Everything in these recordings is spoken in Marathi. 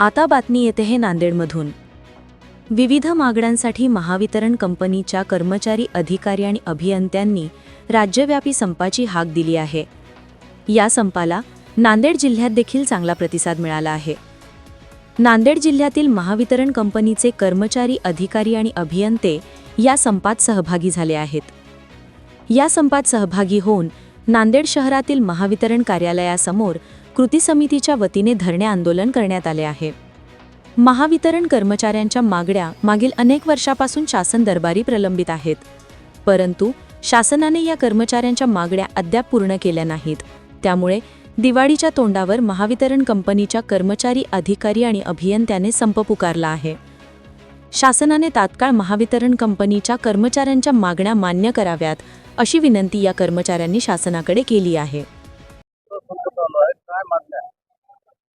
आता बातमी येते हे नांदेडमधून. विविध मागण्यांसाठी महावितरण कंपनीच्या कर्मचारी अधिकारी आणि अभियंत्यांनी राज्यव्यापी संपाची हाक दिली आहे. या संपाला नांदेड जिल्ह्यात देखील चांगला प्रतिसाद मिळाला आहे. नांदेड जिल्ह्यातील महावितरण कंपनीचे कर्मचारी अधिकारी आणि अभियंते या संपात सहभागी झाले आहेत. या संपात सहभागी होऊन नांदेड शहरातील महावितरण कार्यालयासमोर कृती समितीच्या वतीने धरणे आंदोलन करण्यात आले आहे. महावितरण कर्मचाऱ्यांच्या मागण्या मागील अनेक वर्षापासून शासन दरबारी प्रलंबित आहेत. परंतु शासनाने या कर्मचाऱ्यांच्या मागण्या अद्याप पूर्ण केल्या नाहीत. त्यामुळे दिवाळीच्या तोंडावर महावितरण कंपनीच्या कर्मचारी अधिकारी आणि अभियंत्याने संप पुकारला आहे. शासनाने तात्काळ महावितरण कंपनीच्या कर्मचाऱ्यांच्या मागण्या मान्य कराव्यात अशी विनंती या कर्मचाऱ्यांनी शासनाकडे केली आहे.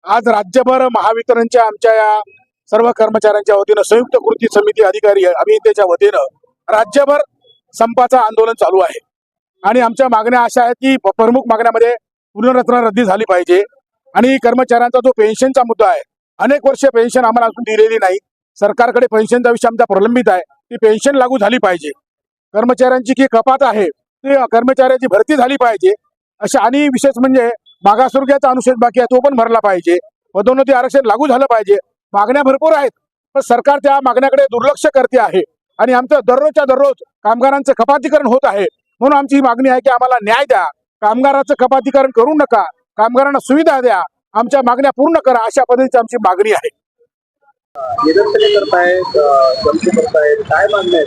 आज राज्यभर महावितरणच्या आमच्या या सर्व कर्मचाऱ्यांच्या वतीनं संयुक्त कृती समिती अधिकारी अभियंत्याच्या वतीनं राज्यभर संपाचं आंदोलन चालू आहे. आणि आमच्या मागण्या अशा आहेत की प्रमुख मागण्यामध्ये पुनर्रचना रद्दी झाली पाहिजे. आणि कर्मचाऱ्यांचा जो पेन्शनचा मुद्दा आहे अनेक वर्ष पेन्शन आम्हाला अजून दिलेली नाही. सरकारकडे पेन्शनचा विषय आमचा प्रलंबित आहे. ती पेन्शन लागू झाली पाहिजे. कर्मचाऱ्यांची जी कपात आहे ती कर्मचाऱ्याची भरती झाली पाहिजे. अशा आणि विशेष म्हणजे मागासवर्गीयाचा अनुच्छेद बाकी आहे तो पण भरला पाहिजे. पदोन्नती आरक्षण लागू झालं पाहिजे. मागण्या भरपूर आहेत पण सरकार त्या मागण्याकडे दुर्लक्ष करते आहे. आणि आमचं दररोजच्या दररोज कामगारांचं कपातीकरण होत आहे. म्हणून आमची मागणी आहे की आम्हाला न्याय द्या. कामगाराचं कपातीकरण करू नका. कामगारांना सुविधा द्या. आमच्या मागण्या पूर्ण करा अशा पद्धतीची आमची मागणी आहे. काय मागणी आहे?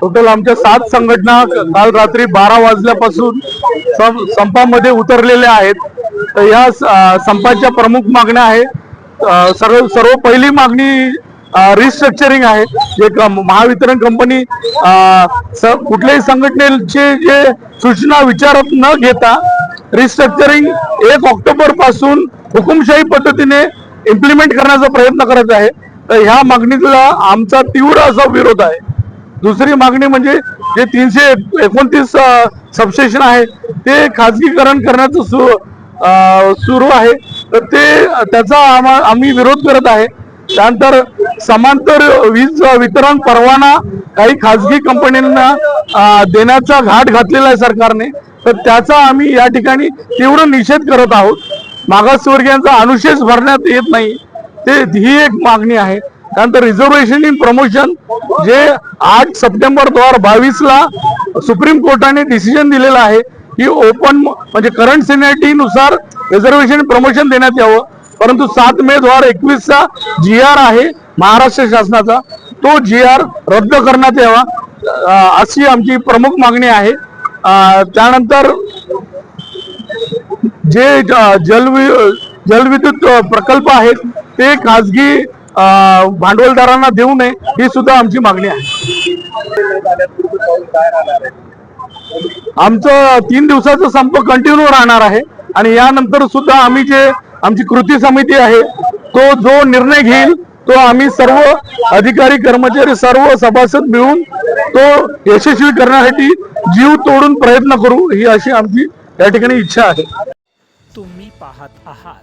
टोटल आमच्या सात संघटना काल रात्री बारा वाजल्यापासून संपामध्ये उतरलेल्या आहेत. तर या संपाच्या प्रमुख मागण्या आहे सर्व सर्व पहिली मागणी रिस्ट्रक्चरिंग आहे. जे महावितरण कंपनी कुठल्याही संघटनेचे जे सूचना विचारात न घेता रिस्ट्रक्चरिंग एक ऑक्टोबरपासून हुकुमशाही पद्धतीने इम्प्लिमेंट करण्याचा प्रयत्न करत आहे. तर ह्या मागणीला आमचा तीव्र असा विरोध आहे. दुसरी मागणी म्हणजे जे तीनशे एकोणतीस सबस्टेशन आहे ते खाजगीकरण करण्याचं सु सुरू आहे. तर ते त्याचा आम्हा- आम्ही विरोध करत आहे. त्यानंतर समांतर वीज वितरण परवाना काही खाजगी कंपन्यांना देण्याचा घाट घातलेला आहे सरकारने. तर त्याचा आम्ही या ठिकाणी तीव्र निषेध करत आहोत. मागासवर्गीयांचा अनुशेष भरण्यात येत नाही. ते ही एक मागणी आहे. त्यानंतर रिझर्वेशन इन प्रमोशन जे आठ सप्टेंबर दोन हजार बावीसला सुप्रीम कोर्टाने डिसिजन दिलेलं आहे की ओपन म्हणजे करंट सिनियरिटी नुसार रिझर्वेशन प्रमोशन देण्यात यावं. परंतु सात मे दोन हजार एकवीसचा जी आर आहे महाराष्ट्र शासनाचा. तो जी आर रद्द करण्यात यावा अशी आमची प्रमुख मागणी आहे. त्यानंतर जे जलवि जलविद्युत प्रकल्प आहेत ते खाजगी भांडवलदारांना देऊ नये ही सुद्धा आमची मागणी आहे. आमचं तीन दिवसाचा संप कंटिन्यू राहणार आहे आणि यानंतर सुद्धा आम्ही जे आमची कृती समिती आहे तो जो निर्णय घेईल तो आम्ही सर्व अधिकारी कर्मचारी सर्व सभासद मिळून तो यशस्वी करण्यासाठी जीव तोडून प्रयत्न करू ही अशी आमची या ठिकाणी इच्छा आहे. तुम्ही पाहत आहात.